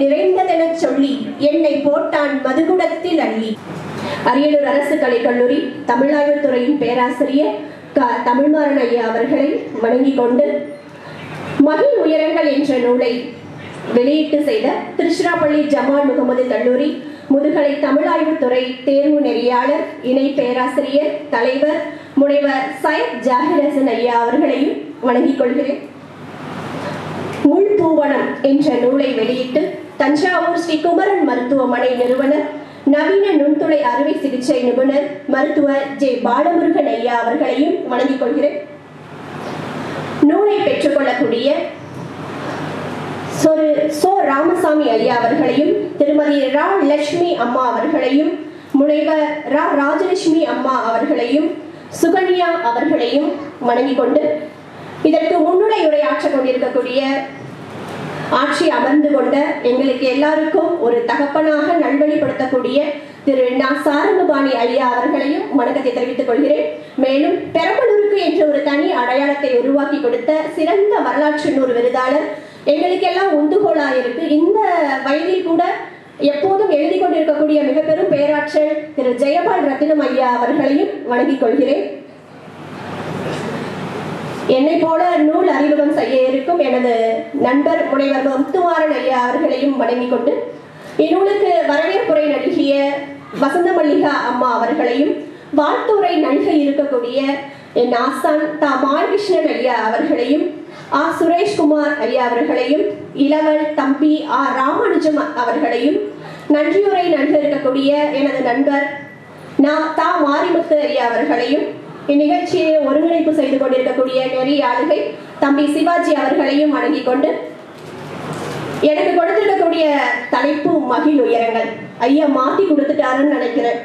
நிறைந்ததெனச் சொல்லி என்னை போட்டான் மதுகுடத்தில் அள்ளி. அரியலூர் அரசு கலைக்கல்லூரி கல்லூரி துறையின் பேராசிரியர் க தமிழ்மாறன் ஐயா அவர்களை வணங்கிக் கொண்டு மகிழ் உயரங்கள் என்ற நூலை வெளியீட்டு செய்த திருச்சிராப்பள்ளி ஜமால் முகமது கல்லூரி முதுகலை தமிழாய்வு துறை தேர்வு நெறியாளர் இணை பேராசிரியர் தலைவர் முனைவர் சையத் ஜாகிரசன் ஐயா அவர்களையும் வணங்கிக் கொள்கிறேன். முள்பூவனம் என்ற நூலை வெளியிட்டு தஞ்சாவூர் ஸ்ரீ குமரன் மருத்துவமனை நிறுவனர் நவீன நுண்துளை அறுவை சிகிச்சை நிபுணர் மருத்துவர் ஜே பாலமுருகன் ஐயா அவர்களையும் வணங்கிக் கொள்கிறேன். நூலை பெற்றுக்கொள்ளக்கூடிய சொரு சோ ராமசாமி ஐயா அவர்களையும் திருமதி ரா லட்சுமி அம்மா அவர்களையும் முனைவர் ரா ராஜலட்சுமி அம்மா அவர்களையும் சுகன்யா அவர்களையும் வணங்கிக் கொண்டு இதற்கு முன்னுரை உரையாற்றக் கொண்டிருக்கக்கூடிய ஆட்சி அமர்ந்து கொண்ட எங்களுக்கு எல்லாருக்கும் ஒரு தகப்பனாக நல்வழிப்படுத்தக்கூடிய திரு நா சாரங்கபாணி ஐயா அவர்களையும் வணக்கத்தை தெரிவித்துக் கொள்கிறேன். மேலும் பெரம்பலூருக்கு என்ற ஒரு தனி அடையாளத்தை உருவாக்கி கொடுத்த சிறந்த வரலாற்று நூறு விருதாளர் எங்களுக்கெல்லாம் உந்துகோலா இருக்கு. இந்த வயதில் கூட எப்போதும் எழுதி கொண்டிருக்கக்கூடிய மிக பெரும் பேராற்றல் திரு ஜெயபால் ரத்தினம் ஐயா அவர்களையும் வணங்கிக் கொள்கிறேன். என்னை போல நூல் அறிமுகம் செய்ய இருக்கும் எனது நண்பர் முனைவர் முத்துமாறன் ஐயா அவர்களையும் வணங்கிக் கொண்டு இந்நூலுக்கு வரவேற்புரை நல்கிய வசந்த மல்லிகா அம்மா அவர்களையும் வாழ்த்துரை நல்க இருக்கக்கூடிய என் ஆசான் தா மாலகிருஷ்ணன் ஐயா அவர்களையும் ஆ சுரேஷ்குமார் ஐயா அவர்களையும் இளவல் தம்பி ஆ ராமானுஜம் அவர்களையும் நன்றியுரை நல்க இருக்கக்கூடிய எனது நண்பர் நான் தா மாரிமுத்து ஐயா அவர்களையும் இந்நிகழ்ச்சியை ஒருங்கிணைப்பு செய்து கொண்டிருக்கக்கூடிய நெறியாளுகை தம்பி சிவாஜி அவர்களையும் வணங்கிக் கொண்டு எனக்கு கொடுத்திருக்கக்கூடிய தலைப்பு மகிழ் உயரங்கள். ஐயா மாத்தி கொடுத்துட்டாருன்னு நினைக்கிறேன்.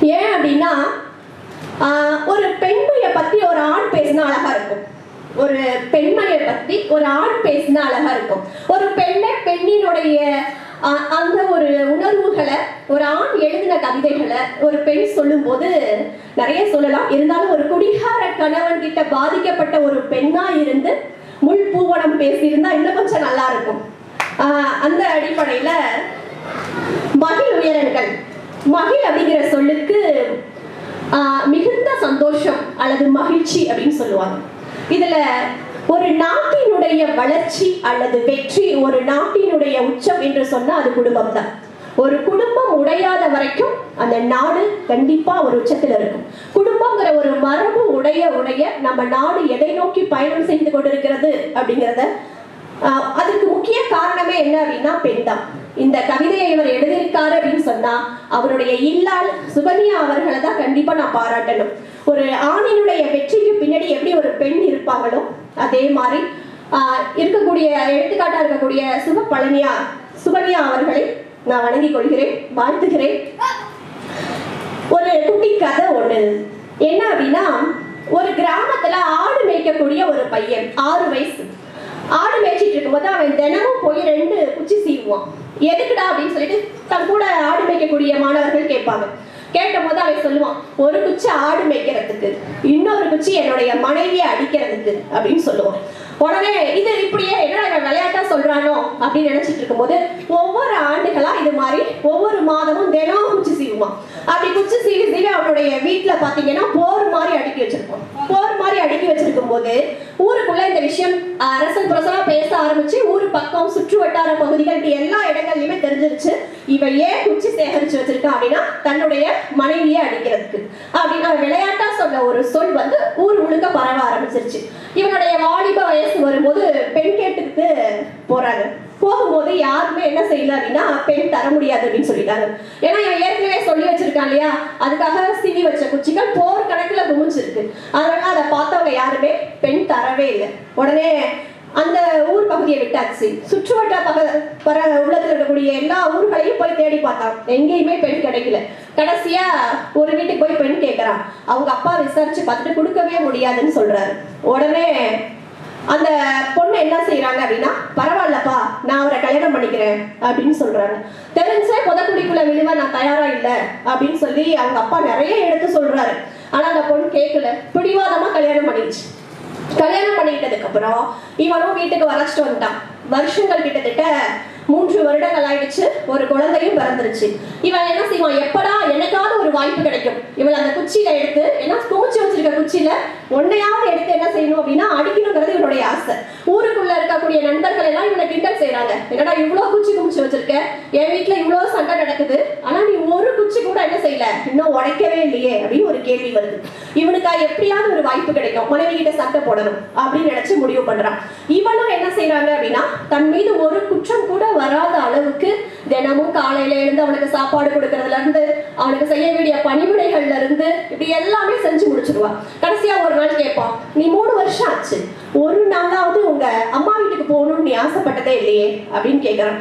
ஏன் அப்படின்னா ஒரு பெண்மையை பத்தி ஒரு ஆண் பேசினா அழகா இருக்கும். ஒரு பெண்மையை பத்தி ஒரு ஆண் பேசினா அழகா இருக்கும். ஒரு பெண்ணை பெண்ணினுடைய அந்த ஒரு உணர்வுகளை ஒரு ஆண் எழுதின கவிதைகளை ஒரு பெண் சொல்லும்போது நிறைய சொல்லலாம். இருந்தாலும் ஒரு குடிகார கணவன் கிட்ட பாதிக்கப்பட்ட ஒரு பெண்ணா இருந்து முள் பூவனம் பேசியிருந்தா இன்னும் கொஞ்சம் நல்லா இருக்கும். அந்த அடிப்படையில மகிழ் உயரங்கள் மகிழ் அப்படிங்கிற சொல்லுக்கு மிகுந்த சந்தோஷம் அல்லது மகிழ்ச்சி அப்படின்னு சொல்லுவாங்க. இதுல ஒரு நாட்டினுடைய வளர்ச்சி அல்லது வெற்றி ஒரு நாட்டினுடைய உச்சம் என்று சொன்னா அது குடும்பம் தான் ஒரு குடும்பம் உடையாத வரைக்கும் அந்த நாடு கண்டிப்பா ஒரு உச்சத்துல இருக்கும். குடும்பங்கிற ஒரு மரபு உடைய உடைய நம்ம நாடு எதை நோக்கி பயணம் செய்து கொண்டிருக்கிறது அப்படிங்கிறத ஆஹ் அதுக்கு முக்கிய காரணமே என்ன அப்படின்னா பெண் தான். இந்த கவிதையை இவர் எழுதியிருக்காரு அப்படின்னு சொன்னா அவருடைய இல்லால் சுகன்யா அவர்களை தான் கண்டிப்பா நான் பாராட்டணும். ஒரு ஆணினுடைய வெற்றிக்கு பின்னாடி எப்படி இருப்பாங்களோ? அதே மாதிரி இருக்கக்கூடிய எடுத்துக்காட்டா இருக்கக்கூடிய சுக பழனியா சுகன்யா அவர்களை நான் வணங்கிக் கொள்கிறேன் வாழ்த்துகிறேன். ஒரு குட்டி கதை ஒண்ணு. என்ன அப்படின்னா ஒரு கிராமத்துல ஆடு மேய்க்கக்கூடிய ஒரு பையன் ஆறு வயசு. ஆடு மேய்ச்சிட்டு இருக்கும்போது அவன் தினமும் போய் ரெண்டு குச்சி சீவுவான். எதுக்குடா அப்படின்னு சொல்லிட்டு தன் கூட ஆடு மேய்க்கக்கூடிய மாணவர்கள் கேட்பாங்க. கேட்கும்போது அவன் சொல்லுவான் ஒரு குச்சி ஆடு மேய்க்கிறதுக்கு இன்னொரு குச்சி என்னுடைய மனைவியை அடிக்கிறதுக்கு அப்படின்னு சொல்லுவான். உடனே இது இப்படியே என்ன விளையாட்டா சொல்றானோ? அப்படின்னு நினைச்சிட்டு இருக்கும்போது ஒவ்வொரு ஆண்டுகளா இது மாதிரி ஒவ்வொரு மாதமும் தினம் குச்சி சீவுவான். அப்படி குச்சி சீவி சீவி அவனுடைய வீட்டுல பாத்தீங்கன்னா போர் மாதிரி அடுக்கி வச்சிருப்பான். போர் மாதிரி அடுக்கி வச்சிருக்கும் போது ஊருக்குள்ள இந்த விஷயம் அரசல் புரசலா பேச ஆரம்பிச்சு ஊர் பக்கம் சுற்று வட்டார பகுதிகள் எல்லா இடங்கள்லயுமே தெரிஞ்சிருச்சு இவன் ஏன் குச்சி சேகரிச்சு வச்சிருக்கான் அப்படின்னா தன்னுடைய மனைவியை அடிக்கிறதுக்கு. அப்படின்னு விளையாட்டா சொன்ன ஒரு சொல் வந்து ஊர் முழுக்க பரவ ஆரம்பிச்சிருச்சு. இவனுடைய வாலிப வயசு வரும்போது பெண் கேட்டுக்கு போறாங்க போகும்போது யாருமே என்ன செய்யல அப்படின்னா பெண் தர முடியாது அப்படின்னு சொல்லிட்டாங்க ஏன்னா இவன் ஏற்கனவே சொல்லி வச்சிருக்கான் இல்லையா? அதுக்காக சிவி வச்ச குச்சிகள் போர் கணக்குல குமிஞ்சிருக்கு அதனால அதை பார்த்தவங்க யாருமே பெண் தரவே இல்லை. உடனே அந்த ஊர் பகுதியை விட்டாச்சு. சுற்றுவட்ட பக பர உள்ளத்தில் இருக்கக்கூடிய எல்லா ஊர்களையும் போய் தேடி பார்த்தான். எங்கேயுமே பெண் கிடைக்கல. கடைசியா ஒரு வீட்டுக்கு போய் பெண் கேட்கறான் அவங்க அப்பா விசாரிச்சு பார்த்துட்டு கொடுக்கவே முடியாதுன்னு சொல்றாரு. உடனே அந்த பொண்ணு என்ன செய்யறாங்க அப்படின்னா பரவாயில்லப்பா நான் அவரை கல்யாணம் பண்ணிக்கிறேன் அப்படின்னு சொல்றாங்க. தெரிஞ்சே புதக்குடிக்குள்ள விழுவ நான் தயாரா இல்லை அப்படின்னு சொல்லி அவங்க அப்பா நிறைய எடுத்து சொல்றாரு. ஆனா அந்த பொண்ணு கேட்கல பிடிவாதமா கல்யாணம் பண்ணிடுச்சு. கல்யாணம் பண்ணிக்கிட்டதுக்கு அப்புறம் இவனும் வீட்டுக்கு வரச்சிட்டு வந்துட்டான். வருஷங்கள் கிட்டத்தட்ட மூன்று வருடங்கள் ஆயிடுச்சு. ஒரு குழந்தையும் பிறந்துருச்சு. இவன் என்ன செய்வான் எப்படா எனக்காவது ஒரு வாய்ப்பு கிடைக்கும். இவள் அந்த குச்சியில எடுத்து ஏன்னா குமிச்சு வச்சிருக்க குச்சியில ஒன்னையாவது எடுத்து என்ன செய்யணும் அப்படின்னா அடிக்கணுங்கிறது இவனுடைய ஆசை. ஊருக்குள்ள இருக்கக்கூடிய நண்பர்கள் எல்லாம் இவனை கிண்டல் செய்றாங்க. என்னடா இவ்வளவு குச்சி குச்சி வச்சிருக்க. என் வீட்டுல இவ்வளவு சண்டை நடக்குது. ஆனா நீ ஒரு குச்சி கூட என்ன செய்யல? இன்னும் உடைக்கவே இல்லையே அப்படின்னு ஒரு கேள்வி வருது. இவனுக்கா எப்படியாவது ஒரு வாய்ப்பு கிடைக்கும். மனைவி கிட்ட சண்டை போடணும் அப்படின்னு நினைச்சு முடிவு பண்றான். இவனும் என்ன செய்யறாங்க அப்படின்னா தன் மீது ஒரு குற்றம் கூட வராத அளவுக்கு தினமும் காலையில இருந்து அவனுக்கு சாப்பாடு கொடுக்கறதுல இருந்து அவனுக்கு செய்ய வேண்டிய பணிவிடைகள்ல இருந்து இப்படி எல்லாமே செஞ்சு முடிச்சிருவான் கடைசியா ஒரு நாள் கேட்பான் நீ மூணு வருஷம் ஆச்சு. ஒரு நாளாவது உங்க அம்மா வீட்டுக்கு போகணும்னு நீ ஆசைப்பட்டதே இல்லையே? அப்படின்னு கேட்குறான்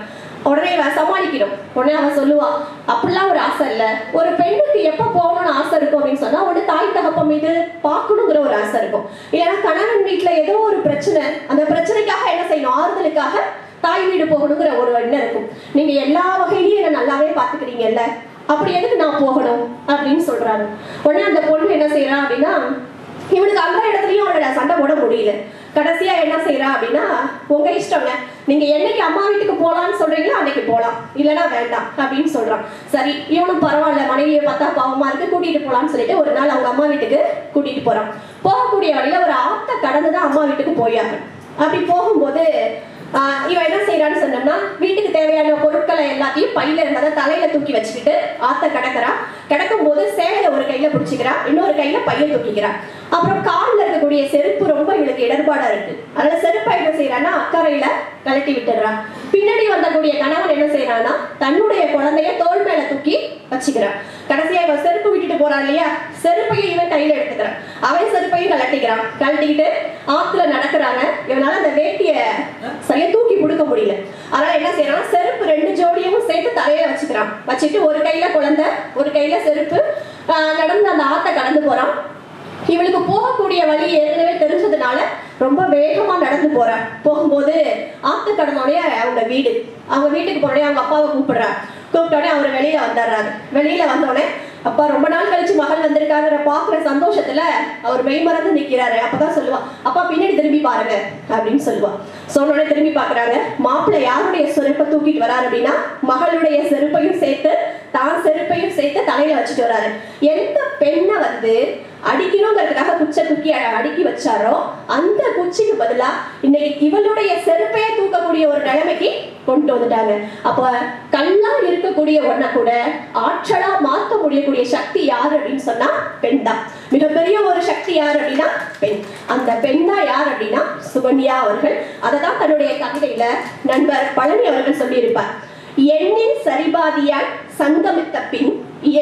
உடனே இவன் சமாளிக்கணும் உடனே அவன் சொல்லுவா அப்படிலாம் ஒரு ஆசை இல்ல. ஒரு பெண்ணுக்கு எப்ப போகணும்னு ஆசை இருக்கும் அப்படின்னு சொன்னா ஒன்று தாய் தகப்பம் மீது பார்க்கணுங்கிற ஒரு ஆசை இருக்கும். ஏன்னா கணவன் வீட்டுல ஏதோ ஒரு பிரச்சனை அந்த பிரச்சனைக்காக என்ன செய்யணும்? ஆறுதலுக்காக தாய் வீடு போகணுங்கிற ஒரு எண்ணம் இருக்கும். நீங்க எல்லா வகையிலையும் என்ன நல்லாவே பாத்துக்கிறீங்கல்ல அப்படி எதுக்கு நான் போகணும்? அப்படின்னு சொல்றாங்க உடனே அந்த பொண்ணு என்ன செய்யறா அப்படின்னா இவனுக்கு அந்த இடத்துலயும் அவனோட சண்டை போட முடியல. கடைசியா என்ன செய்யறா அப்படின்னா உங்க இஷ்டங்க நீங்க என்னைக்கு அம்மா வீட்டுக்கு போலாம்னு சொல்றீங்களோ அன்னைக்கு போலாம். இல்லைன்னா வேண்டாம் அப்படின்னு சொல்றான். சரி இவனும் பரவாயில்ல. மனைவியை பார்த்தா பாவமா இருக்கு. கூட்டிட்டு போலாம்னு சொல்லிட்டு ஒரு நாள் அவங்க அம்மா வீட்டுக்கு கூட்டிட்டு போறான். போகக்கூடிய வழியில ஒரு ஆத்த கடந்து தான் அம்மா வீட்டுக்கு போயாங்க அப்படி போகும்போது இவன் என்ன செய்யறான்னு சொன்னோம்னா வீட்டுக்கு தேவையான பொருட்களை எல்லாத்தையும் பையில இருந்ததை தலையில தூக்கி வச்சுக்கிட்டு ஆத்த கிடக்குறா. கிடக்கும் போது சேலையை ஒரு கையில பிடிச்சிக்கிறா. இன்னொரு கையில பைய தூக்கிக்கிறா. அப்புறம் காலில் இருக்கக்கூடிய செருப்பு ரொம்ப இவளுக்கு இடர்பாடா இருக்கு. அதனால செருப்பை என்ன செய்யறான்னா அக்கறையில கலட்டி விட்டுறா பின்னாடி வந்தக்கூடிய கணவன் என்ன செய்யறான்னா தன்னுடைய குழந்தைய தோள் மேல தூக்கி வச்சுக்கிறான் கடைசியா இவன் செருப்பு விட்டுட்டு போறான் இல்லையா? செருப்பையும் இவன் கையில எடுத்துக்கிறான். அவன் செருப்பையும் கலட்டிக்கிறான் கலட்டிக்கிட்டு ஆத்துல நடக்கிறாங்க. இவனால அந்த வேட்டிய சரியா தூக்கி கொடுக்க முடியல. அதனால என்ன செய்யறான் செருப்பு ரெண்டு ஜோடியும் சேர்த்து தலையில வச்சுக்கிறான். வச்சுட்டு ஒரு கையில குழந்தை ஒரு கையில செருப்பு. நடந்து அந்த ஆத்த கடந்து போறான். இவளுக்கு போகக்கூடிய வழி ஏற்கனவே தெரிஞ்சதுனால ரொம்ப வேகமா நடந்து போறான். போகும்போது ஆத்து கடந்தோடனே அவங்க வீடு. அவங்க வீட்டுக்கு போனோடனே அவங்க அப்பாவை கூப்பிடுறா கூப்பிட்டோடனே அவர் வெளியில வந்துடுறாரு. வெளியில வந்தோடனே அப்பா ரொம்ப நாள் கழிச்சு மகள் வந்திருக்காங்கிற பாக்குற சந்தோஷத்துல அவர் மெய்மறந்து நிக்கிறாரு. அப்பதான் சொல்லுவா அப்பா பின்னாடி திரும்பி பாருங்க அப்படின்னு சொல்லுவா. சொன்னோட திரும்பி பாக்குறாங்க மாப்பிள்ளை யாருடைய செருப்பை தூக்கிட்டு வராரு அப்படின்னா மகளுடைய செருப்பையும் சேர்த்து தான் செருப்பையும் சேர்த்து தலையில வச்சுட்டு வராரு. எந்த பெண்ணை வந்து அடிக்கணுங்கிறதுக்காக குச்சை தூக்கி அடுக்கி வச்சாரோ அந்த குச்சிக்கு பதிலா இன்னைக்கு இவளுடைய செருப்பையே தூக்கக்கூடிய ஒரு நிலைமைக்கு கொண்டு வந்துட்டாங்க. அப்ப கல்லா இருக்கக்கூடிய ஒன்ன கூட ஆற்றலா மாத்த முடியக்கூடிய சக்தி யார் அப்படின்னு சொன்னா பெண் தான். மிகப்பெரிய ஒரு சக்தி யார் அப்படின்னா பெண். அந்த பெண் தான் யார் அப்படின்னா சுகன்யா அவர்கள். அதை தான் தன்னுடைய கவிதையில நண்பர் பழனி அவர்கள் சொல்லியிருப்பார். எண்ணின் சரிபாதியால் சங்கமித்த பின்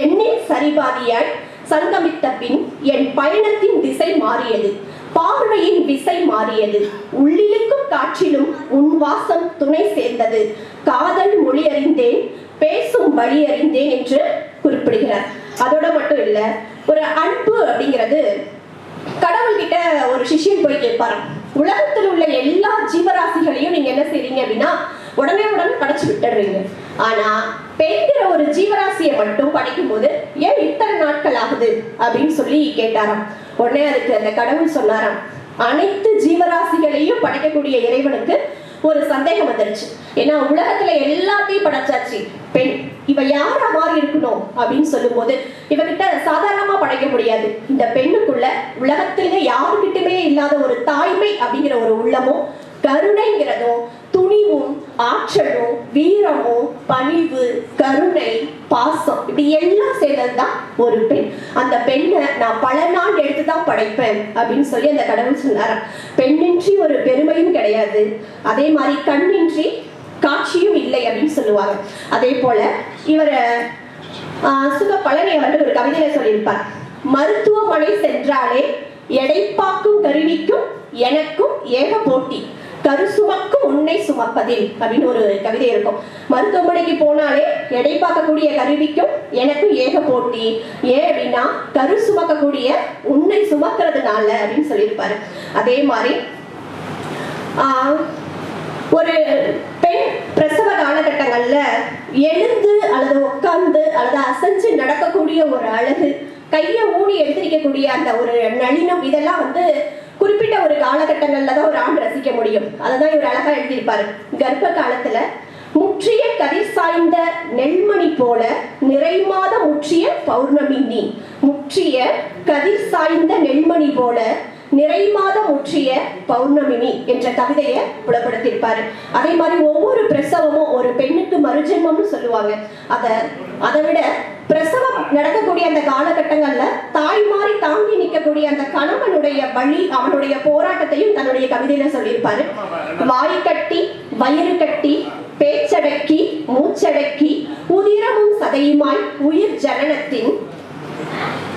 எண்ணின் சரிபாதியால் சங்கமித்த பின் என் பயணத்தின் திசை மாறியது. பார்வையின் விசை மாறியது. உள்ளிழுக்கும் காற்றிலும் உன் வாசம் துணை சேர்ந்தது. காதல் மொழி அறிந்தேன் பேசும் வழி அறிந்தேன் என்று குறிப்பிடுகிறார். அதோட மட்டும் இல்ல ஒரு அன்பு அப்படிங்கிறது கடவுள்கிட்ட ஒரு சிஷியன் போய் கேட்பாராம். உலகத்தில் உள்ள எல்லா ஜீவராசிகளையும் நீங்க என்ன செய்றீங்க அப்படின்னா உடனே உடனே படைச்சு விட்டுடுறீங்க. ஆனா பெண்கிற ஒரு ஜீவராசியை மட்டும் படைக்கும் போது ஏன் இத்தனை நாட்கள் ஆகுது அப்படின்னு சொல்லி கேட்டாராம். உடனே அதுக்கு அந்த கடவுள் சொன்னாராம் அனைத்து ஜீவராசிகளையும் படைக்கக்கூடிய இறைவனுக்கு ஒரு சந்தேகம் வந்துருச்சு. ஏன்னா உலகத்துல எல்லாத்தையும் படைச்சாச்சு. பெண் இவ யாரா மாறி இருக்கணும் அப்படின்னு சொல்லும்போது இவகிட்ட சாதாரணமா படைக்க முடியாது. இந்த பெண்ணுக்குள்ள உலகத்திலே யாருக்கிட்டுமே இல்லாத ஒரு தாய்மை அப்படிங்கிற ஒரு உள்ளமும் கருணைங்கிறதும் ஆற்றலும் வீரமும் பணிவு கருணை பாசம் இப்படி எல்லாம் சேர்ந்ததுதான் ஒரு பெண். அந்த பெண்ணை நான் பல நாள் எடுத்து தான் படைப்பேன் அப்படின்னு சொல்லி அந்த கடவுள் சொன்னாராம். பெண்ணின்றி ஒரு பெருமையும் கிடையாது. அதே மாதிரி கண்ணின்றி காட்சியும் இல்லை அப்படின்னு சொல்லுவாங்க. அதே போல இவரை சுக பழனி அவர்கள் ஒரு கவிதையில சொல்லியிருப்பார். மருத்துவமனை சென்றாலே எடைப்பாக்கும் கருவிக்கும் எனக்கும் ஏக போட்டி. கரு சுமக்கும் உன்னை சுமப்பதில் அப்படின்னு ஒரு கவிதை இருக்கும். மருத்துவமனைக்கு போனாலே எடை பார்க்கக்கூடிய கருவிக்கும் எனக்கும் ஏக போட்டி. ஏன் அப்படின்னா கரு சுமக்கக்கூடிய உன்னை சுமக்கிறதுனால அப்படின்னு சொல்லியிருப்பாரு. அதே மாதிரி ஒரு பெண் பிரசவ காலகட்டங்கள்ல எழுந்து அல்லது உட்கார்ந்து அல்லது அசைஞ்சு நடக்கக்கூடிய ஒரு அழகு கையை ஊனி எடுத்திருக்கக்கூடிய அந்த ஒரு நளினம் இதெல்லாம் வந்து குறிப்பிட்ட ஒரு காலகட்டங்கள்ல தான் ஒரு ஆண் ரசிக்க முடியும். அதை இவர் அழகா எழுதியிருப்பாரு. கர்ப்ப காலத்துல முற்றிய கதிர் சாய்ந்த நெல்மணி போல நிறைமாத முற்றிய பௌர்ணமி நீ. முற்றிய கதிர் சாய்ந்த நெல்மணி போல நிறைமாத முற்றிய பௌர்ணமினி என்ற கவிதையை புலப்படுத்தியிருப்பாரு. அதே மாதிரி ஒவ்வொரு பிரசவமும் ஒரு பெண்ணுக்கு மறுஜென்மம்னு சொல்லுவாங்க. அத அதை விட பிரசவம் நடக்கக்கூடிய அந்த காலகட்டங்கள்ல தாய் மாறி தாங்கி நிற்கக்கூடிய அந்த கணவனுடைய வழி அவனுடைய போராட்டத்தையும் தன்னுடைய கவிதையில சொல்லியிருப்பாரு. வாய் கட்டி வயிறு கட்டி பேச்சடக்கி மூச்சடக்கி உதிரமும் சதையுமாய் உயிர் ஜனனத்தின்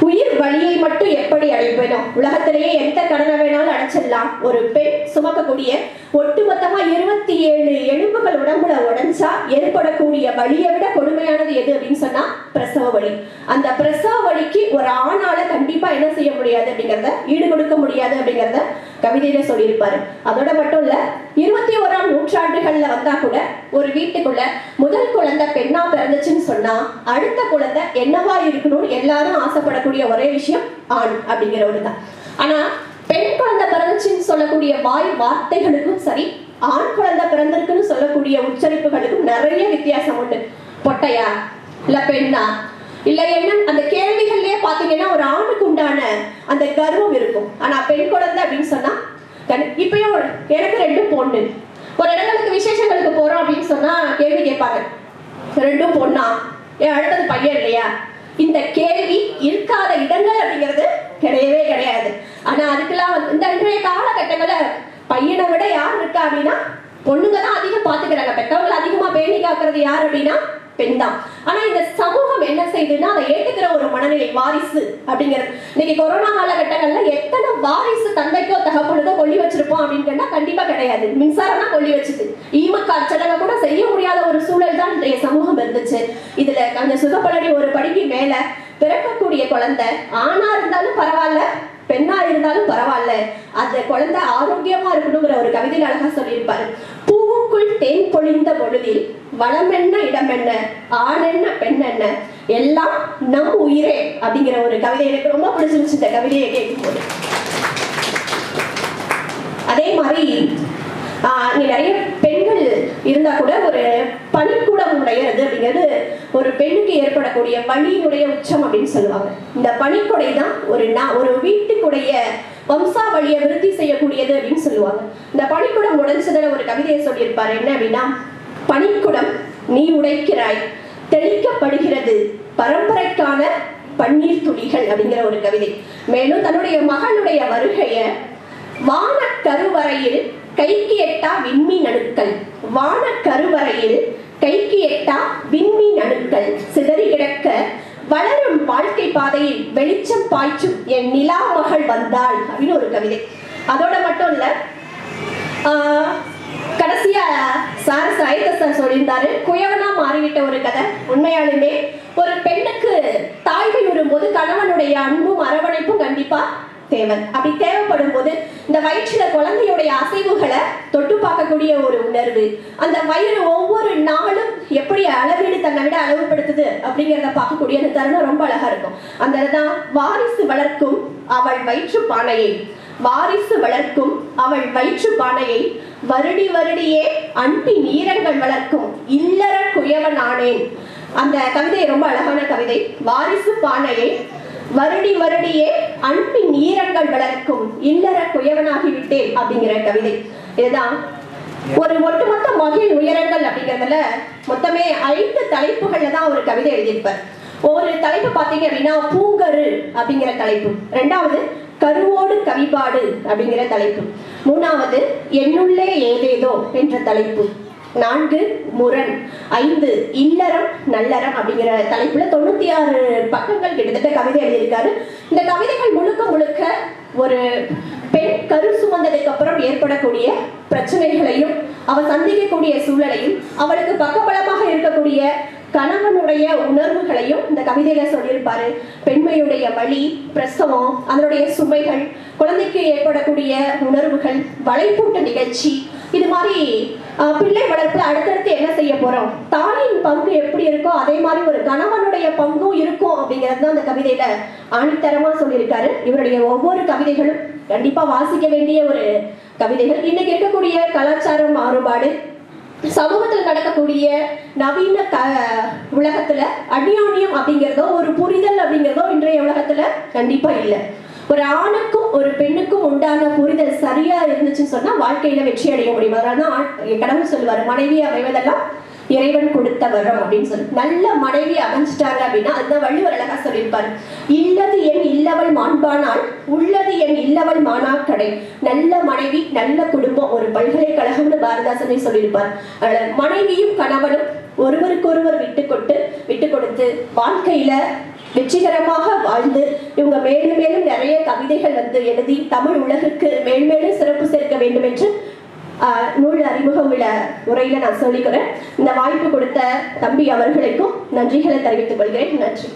உயிர் வழியை மட்டும் எப்படி அழிப்பேனோ? உலகத்திலேயே எந்த கடனை வேணாலும் அடைச்சிடலாம். ஒரு பெண் சுமக்கக்கூடிய ஒட்டுமொத்தமா இருபத்தி ஏழு எலும்புகள் உடம்புல உடஞ்சா ஏற்படக்கூடிய வழியை விட கொடுமையானது எது அப்படின்னு சொன்னா பிரசவ வழி. அந்த பிரசவ வழிக்கு ஒரு ஆணால கண்டிப்பா என்ன செய்ய முடியாது அப்படிங்கறத ஈடு கொடுக்க முடியாது அப்படிங்கறத கவிதையில சொல்லியிருப்பாரு. அதோட மட்டும் இல்ல இருபத்தி ஓராம் நூற்றாண்டுகள்ல வந்தா கூட ஒரு வீட்டுக்குள்ள முதல் குழந்தை பெண்ணா பிறந்துச்சுன்னு சொன்னா அடுத்த குழந்தை என்னவா இருக்கணும்னு எல்லாரும் ஆசைப்படக்கூடிய ஒரே விஷயம் ஆண் அப்படிங்கிற ஒரு தான். ஆனா பெண் குழந்தை பிறந்துச்சுன்னு சொல்லக்கூடிய வாய் வார்த்தைகளுக்கும் சரி ஆண் குழந்தை பிறந்திருக்குன்னு சொல்லக்கூடிய உச்சரிப்புகளுக்கும் நிறைய வித்தியாசம் உண்டு. பொட்டையா? இல்ல பெண்ணா? இல்ல என்ன? அந்த கேள்விகள்லயே பாத்தீங்கன்னா ஒரு ஆணுக்கு உண்டான அந்த கர்வம் இருக்கும். ஆனா பெண் குழந்தை அப்படின்னு சொன்னா கண்- இப்பயும் ஒரு- எனக்கு ரெண்டு பொண்ணு. ஒரு இடங்களுக்கு விசேஷங்களுக்கு போறோம் அப்படின்னு சொன்னா கேள்வி கேட்பாங்க. ரெண்டும் பொண்ணா? என் அடுத்தது பையன் இல்லையா? இந்த கேள்வி இருக்காத இடங்கள் அப்படிங்கிறது கிடையவே கிடையாது. ஆனா அதுக்கெல்லாம் வந்து இந்த இன்றைய காலகட்டங்கள்ல பையனை விட யார் இருக்கா அப்படின்னா பொண்ணுங்க தான் அதிகம் பாத்துக்கிறாங்க பெற்றவங்களை அதிகமா பேணி காக்குறது யார் அப்படின்னா பெண் தான் ஆனா இந்த சமூகம் என்ன செய்யுதுன்னா அதை ஏற்றுக்கிற ஒரு மனநிலை வாரிசு அப்படிங்கிறது. இன்னைக்கு கொரோனா காலகட்டங்கள்ல எத்தனை வாரிசு தந்தைக்கோ தகப்பனுக்கோ கொல்லி வச்சிருப்போம் அப்படின்னு கேட்டா கண்டிப்பா கிடையாது. மின்சாரம் தான் கொல்லி வச்சுது ஈமக்கால் சடங்கை கூட செய்ய முடியாத ஒரு சூழல் தான் இன்றைய சமூகம் இருந்துச்சு. இதுல அந்த சுகப்பலடி ஒரு படிக்கு மேல பிறக்கக்கூடிய குழந்தை ஆணா இருந்தாலும் பரவாயில்ல பெண்ணா இருந்தாலும் பரவாயில்ல. அந்த குழந்தை ஆரோக்கியமா இருக்கணுங்கிற ஒரு கவிதையில் அழகா சொல்லியிருப்பாரு. பூவுக்குள் தேன் பொழிந்த பொழுதில் வளமென்ன என்ன பெண் பெண்ணென்ன எல்லாம் நம் உயிரே அப்படிங்கிற ஒரு கவிதை எனக்கு ரொம்ப பிடிச்சிருந்துச்சு. இந்த கவிதையை கேட்கும்போது. அதே மாதிரி இங்க நிறைய பெண்கள் இருந்தா கூட ஒரு பனிக்கூடம் உடையிறது அப்படிங்கிறது ஒரு பெண்ணுக்கு ஏற்படக்கூடிய வலியினுடைய உச்சம் அப்படின்னு சொல்லுவாங்க. இந்த பனிக்குடை தான் ஒரு நான் ஒரு வீட்டுக்குடைய வம்சாவளியை விருத்தி செய்யக்கூடியது அப்படின்னு சொல்லுவாங்க. இந்த பனிக்குடம் உடைஞ்சதுல ஒரு கவிதையை சொல்லியிருப்பாரு. என்ன அப்படின்னா பனிக்குடம் நீ உடைக்கிறாய். தெளிக்கப்படுகிறது பரம்பரைக்கான பன்னீர் துளிகள் அப்படிங்கிற ஒரு கவிதை. மேலும் தன்னுடைய மகளுடைய வருகைய வான கருவறையில் கைக்கு எட்டா விண்மீன் அணுக்கள் வான கருவறையில் கைக்கு எட்டா விண்மீன் அணுக்கள் சிதறி கிடக்க வளரும் வாழ்க்கை பாதையில் வெளிச்சம் பாய்ச்சும் என் நிலா மகள் வந்தாள் அப்படின்னு ஒரு கவிதை. அதோட மட்டும் இல்ல ஆஹ், கடைசியா சார் சாயித்த சொல்லியிருந்தாரு. குயவனா மாறிவிட்ட ஒரு கதை. உண்மையாலுமே ஒரு பெண்ணுக்கு தாய்மை வரும்போது கணவனுடைய அன்பும் அரவணைப்பும் கண்டிப்பா தேவை. அப்படி தேவைப்படும் போது இந்த வயிற்றுல குழந்தையுடைய அசைவுகளை தொட்டு பார்க்கக்கூடிய ஒரு உணர்வு. அந்த வயிறு ஒவ்வொரு நாளும் எப்படி அளவீடு தன்னை விட அளவுபடுத்துது அப்படிங்கிறத பார்க்கக்கூடிய அந்த தருணம் ரொம்ப அழகா இருக்கும். அந்த தான் வாரிசு வளர்க்கும் அவள் வயிற்று பானையை வாரிசு வளர்க்கும் அவள் வயிற்று பானையை வருடி வருடியே அன்பி நீரங்கள் வளர்க்கும் இல்லற குயவன் ஆனேன் அந்த கவிதை ரொம்ப அழகான கவிதை. வாரிசு பானையை வருடி வருடியே அன்பி நீரங்கள் வளர்க்கும் இல்லற குயவனாகிவிட்டேன் அப்படிங்கிற கவிதை. இதுதான் ஒரு ஒட்டுமொத்த மகிழ் உயரங்கள் அப்படிங்கிறதுல மொத்தமே ஐந்து தலைப்புகள்ல தான் ஒரு கவிதை எழுதியிருப்பார். ஒரு தலைப்பு பார்த்தீங்க அப்படின்னா பூங்கரு அப்படிங்கிற தலைப்பு. ரெண்டாவது கருவோடு கவிபாடு அப்படிங்கிற தலைப்பு. மூணாவது என்னுள்ளே ஏதேதோ என்ற தலைப்பு. நான்கு முரண். ஐந்து இல்லறம் நல்லறம் அப்படிங்கிற தலைப்புல தொண்ணூத்தி ஆறு பக்கங்கள் கிட்டத்தட்ட கவிதை எழுதியிருக்காரு. இந்த கவிதைகள் முழுக்க முழுக்க ஒரு பெண் கரு சுமந்ததுக்கு அப்புறம் ஏற்படக்கூடிய பிரச்சனைகளையும் அவள் சந்திக்கக்கூடிய சூழலையும் அவளுக்கு பக்கபலமாக இருக்கக்கூடிய கணவனுடைய உணர்வுகளையும் இந்த கவிதையில சொல்லியிருப்பாரு. பெண்மையுடைய வலி பிரசவம் அதனுடைய சுமைகள் குழந்தைக்கு ஏற்படக்கூடிய உணர்வுகள் வளைப்பூட்டு நிகழ்ச்சி இது மாதிரி பிள்ளை வளர்ப்பு அடுத்தடுத்து என்ன செய்ய போறோம்? தாயின் பங்கு எப்படி இருக்கோ அதே மாதிரி ஒரு கணவனுடைய பங்கும் இருக்கும் அப்படிங்கிறது தான் அந்த கவிதையில ஆணித்தரமா சொல்லியிருக்காரு. இவருடைய ஒவ்வொரு கவிதைகளும் கண்டிப்பா வாசிக்க வேண்டிய ஒரு கவிதைகள். இன்னைக்கு இருக்கக்கூடிய கலாச்சார மாறுபாடு சமூகத்தில் நடக்கக்கூடிய நவீன க உலகத்துல அந்யோன்யம் அப்படிங்கிறதோ ஒரு புரிதல் அப்படிங்கிறதோ இன்றைய உலகத்துல கண்டிப்பா இல்லை. ஒரு ஆணுக்கும் ஒரு பெண்ணுக்கும் உண்டான புரிதல் சரியா இருந்துச்சுன்னு சொன்னா வாழ்க்கையில வெற்றி அடைய முடியும். அதனால தான் ஆண்- என் கடவுள் சொல்லுவாரு மனைவி அமைவதெல்லாம் இறைவன் கொடுத்த வரம் அப்படின்னு சொல்லி. நல்ல மனைவி அமைஞ்சிட்டாங்க அப்படின்னா அதுதான் வள்ளுவர் அழகா சொல்லியிருப்பாரு. இல்லது என் இல்லவள் மாண்பானால் உள்ளது என் இல்லவள் மானாக்கடை. நல்ல மனைவி நல்ல குடும்பம் ஒரு பல்கலைக்கழகம்னு பாரதாசனே சொல்லியிருப்பார். மனைவியும் கணவனும் ஒருவருக்கொருவர் விட்டு கொட்டு விட்டு கொடுத்து வாழ்க்கையில வெற்றிகரமாக வாழ்ந்து இவங்க மேலும் மேலும் நிறைய கவிதைகள் வந்து எழுதி தமிழ் உலகுக்கு மேல்மேலும் சிறப்பு சேர்க்க வேண்டும் என்று நூல் அறிமுகம் விழ உரையில நான் சொல்லிக்கிறேன். இந்த வாய்ப்பு கொடுத்த தம்பி அவர்களுக்கும் நன்றிகளை தெரிவித்துக் கொள்கிறேன். நன்றி.